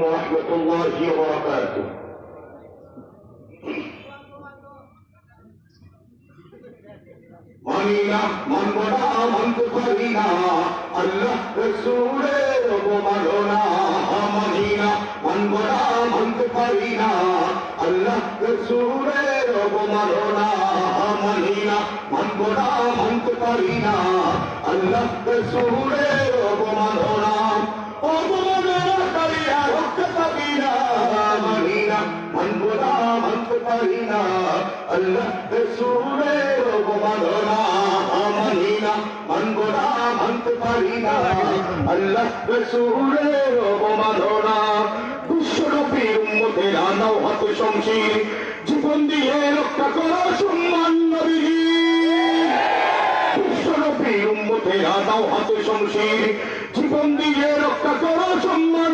ورحمة الله وبركاته মানি না মানব না মানতে পারি না আল্লাহ রসুলের অবমাননা মানি না মানব না মানতে পারি না আল্লাহ রসুলের অবমাননা মানি না মানব না মানতে পারি না আল্লাহ রসুলের পাবি না মানি না মানব না মানতে পারি না আল্লাহ রসুলের অবমাননা মানি না মানব না মানতে পারি না আল্লাহ বিশ্বরূপীর আনাও জীবন দিয়ে রক্ষা করা সম্মান নবী বিশ্বরূপী উম্মতের আদাও হাতে জীবন দিয়ে রক্ষা করো সম্মান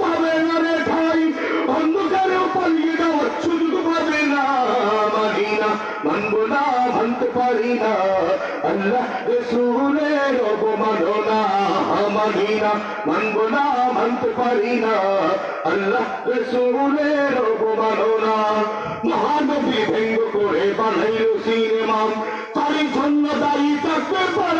পাবে না রে ঠাই অন্ধকারেও পালিয়ে যাওয়ার সুযোগ পাবে না মানি না মানব মানি মহানবী ভেঙ্গ করে বানাইল সিনেমা। জন্য দায়ী থাকতে পারা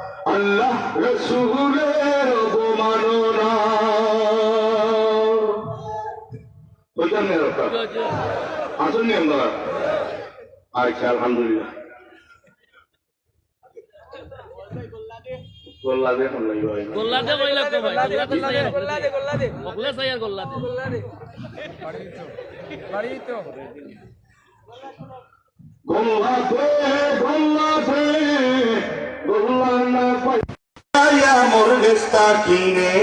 আল্লাহ রসুলের অবমাননা। আসুন আমরা। আচ্ছা আলহামদুলিল্লাহ। গোল্লা ভাই। কইলা তো ভাই সাইয়ার বাড়ি তো গোল্লাতে গোল্লা মোর নেস্তা কিনে।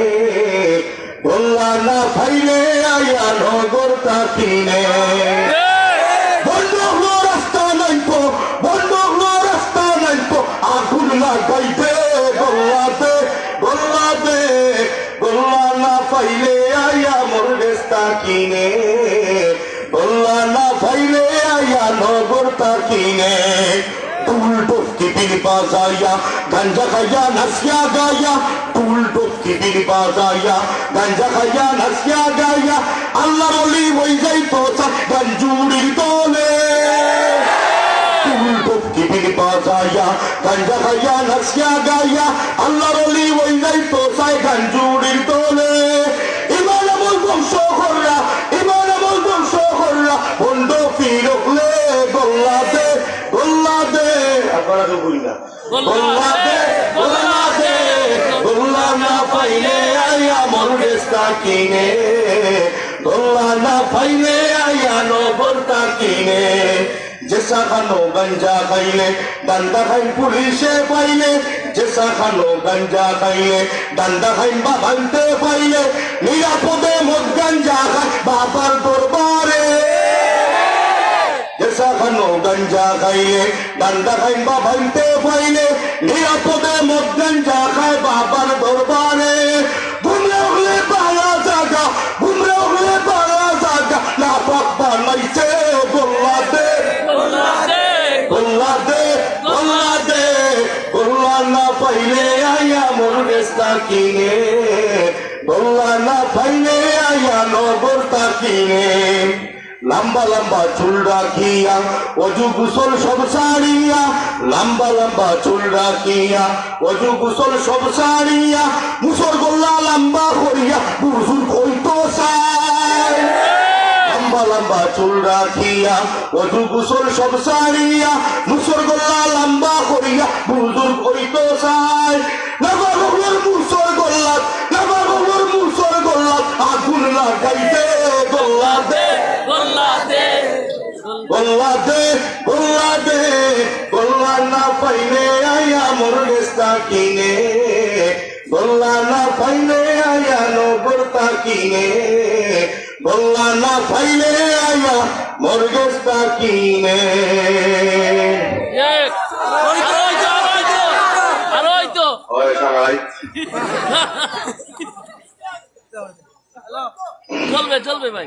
গোল্লা না পাইলে আয়া নগর কিনে কিনে। গোল্লা না পাইলে আয়া নগর তা কিনে। টুল টপকি বিল বাজায়া গাঞ্জা খাইয়া নাসিয়া গায়া টুল টপকি বিল বাজায়া গাঞ্জা খাইয়া নাসিয়া গায়া আল্লাহ বলি ওই যাই তো গঞ্জুরির তোলে টুল টপকি বিল বাজায়া গাঞ্জা খাইয়া নাসিয়া গায়া আল্লাহ বলি ওই যাই তো গঞ্জুরির তোলে ইমান আমল ধ্বংস আপনারা তো বলি না পাইলে আয়া কিনে। না পাইলে আয়া নবরতা কিনে। জেসা খানো গঞ্জা খাইলে ডান্ডা খাই পুলিশে পাইলে। জেসা খানো গঞ্জা খাইলে ডান্ডা খাই বাবাইতে পাইলে। নিরাপদে মদ গঞ্জা খাই বাবার দরবারে। জেসা খানো গঞ্জা খাইলে ডান্ডা খাই বাবাইতে পাইলে নিরাপদে মদ গঞ্জা খাই বাবার দরবারে। ঘুমরে উগলে পালা জাগা ঘুমরে উগলে পালা জাগা না পাক বানাইছে গোল্লাতে। গোল্লাতে। গোল্লা দে গোল্লা দে গোল্লা না পাইলে আয়া মোর রেস্তা কিনে। গোল্লা না পাইলে আয়া নগর তা কিনে। লম্বা লম্বা চুল রাখিয়া, অজু গুসল সব সারিয়া, লম্বা লম্বা চুল রাখিয়া, অজু গুসল সব সারিয়া, মুসর গোল্লা লম্বা করিয়া বুঝুন কইতো লম্বা লম্বা চুল রাখিয়া, অজু গুসল সব সারিয়া, মুসর গোল্লা লম্বা করিয়া বুজুর কইতো সাই নবা গবর মুসর গোল্লা দে গোল্লা দে গোল্লা না পাইলে আয়া মোর কিনে। গোল্লা না পাইলে আয়া নগরতা কিনে। গোল্লা না পাইলে আয়া মোর কিনে। চলবে চলবে ভাই।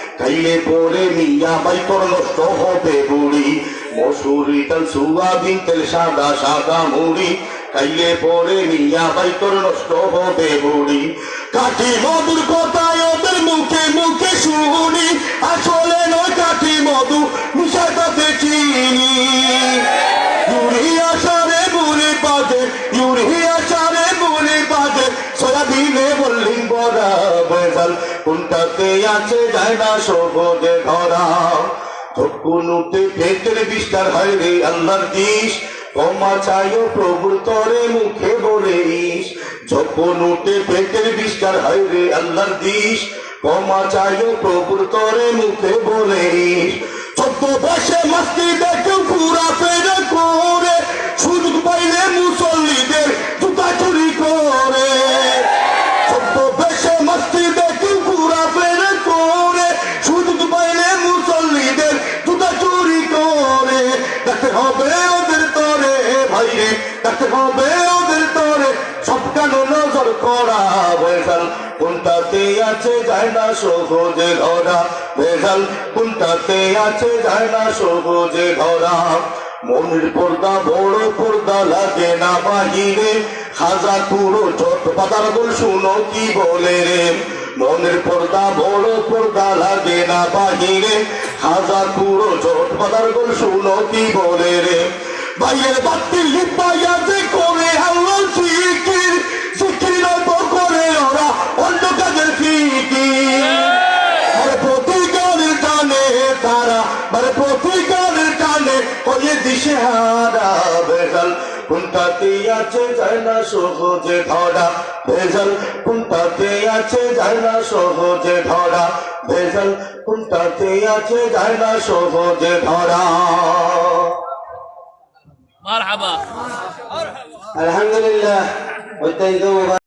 খাইলে পরে মিয়া বাই তোর নষ্ট হবে বুড়ি মসুরি তেল সুয়াবিন তেল সাদা সাদা মুড়ি খাইলে পরে মিয়া বাই তোর নষ্ট হবে বুড়ি কাঠি মধুর কথায় ওদের মুখে মুখে শুনি আসলে নয় কাঠি মধু মিশাইতে চিনি কোনটাতে আছে যায় না সহজে ধরা উঠে পেটের বিস্তার হয় রে আল্লাহর দিস ক্ষমা চাইও প্রভুর তরে মুখে বলিস যখন উঠে পেটের বিস্তার হয় রে আল্লাহর দিস ক্ষমা চাইও প্রভুর তরে মুখে বলিস ছোট্ট বসে মাস্তি দেখে পুরা ফেরে করে দেখতে হবে ওদের নজর করা কোনটাতে আছে যায় না সহজে ধরা কোনটাতে আছে যায় না সহজে ধরা মনের পর্দা, বড় পর্দা লাগে না বাহিরে। খাজা পুরো ছোট পাতার বল শুনো কি বলে রে? মনের পর্দা, বড় পর্দা লাগে না বাহিরে। হাজার পুরো ছোট পাতার বল শুনো কি বলে রে? ভাইয়ের বাতি লিপাইয়া যে করে আল্লাহ জিকির জিকির নত করে ওরা অন্য কাজের ফিকির আরে প্রতিকারের টানে তারা মানে প্রতিকারের টানে ওই দিশে হারা বেজাল কোনটাতে আছে যায় না সহজে ধরা ভেজাল। কোনটাতে আছে যায় না সহজে ধরা ভেজাল। কোনটাতে আছে যায় না সহজে ধরা। مرحبا. الحمد لله. والدين